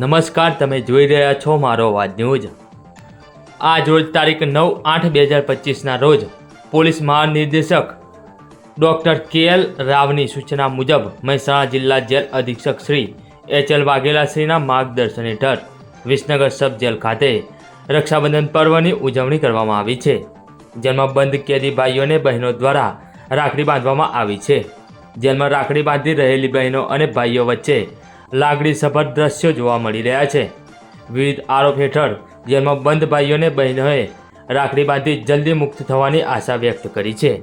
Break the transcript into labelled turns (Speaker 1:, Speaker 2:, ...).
Speaker 1: નમસ્કાર, તમે જોઈ રહ્યા છો મારો અવાજ ન્યૂઝ. આજ રોજ તારીખ નવ આઠ બે હજાર પચીસના રોજ પોલીસ મહાનિર્દેશક ડૉક્ટર કે એલ રાવની સૂચના મુજબ મહેસાણા જિલ્લા જેલ અધિક્ષક શ્રી એચ એલ વાઘેલાશ્રીના માર્ગદર્શન હેઠળ વિસનગર સબ જેલ ખાતે રક્ષાબંધન પર્વની ઉજવણી કરવામાં આવી છે. જેમાં બંધ કેદી ભાઈઓને બહેનો દ્વારા રાખડી બાંધવામાં આવી છે. જેલમાં રાખડી બાંધી રહેલી બહેનો અને ભાઈઓ વચ્ચે લાગણીસભર દ્રશ્યો જોવા મળી રહ્યા છે. વિવિધ આરોપ હેઠળ જેલમાં બંધ ભાઈઓને બહેનોએ રાખડી બાંધી જલ્દી મુક્ત થવાની આશા વ્યક્ત કરી છે.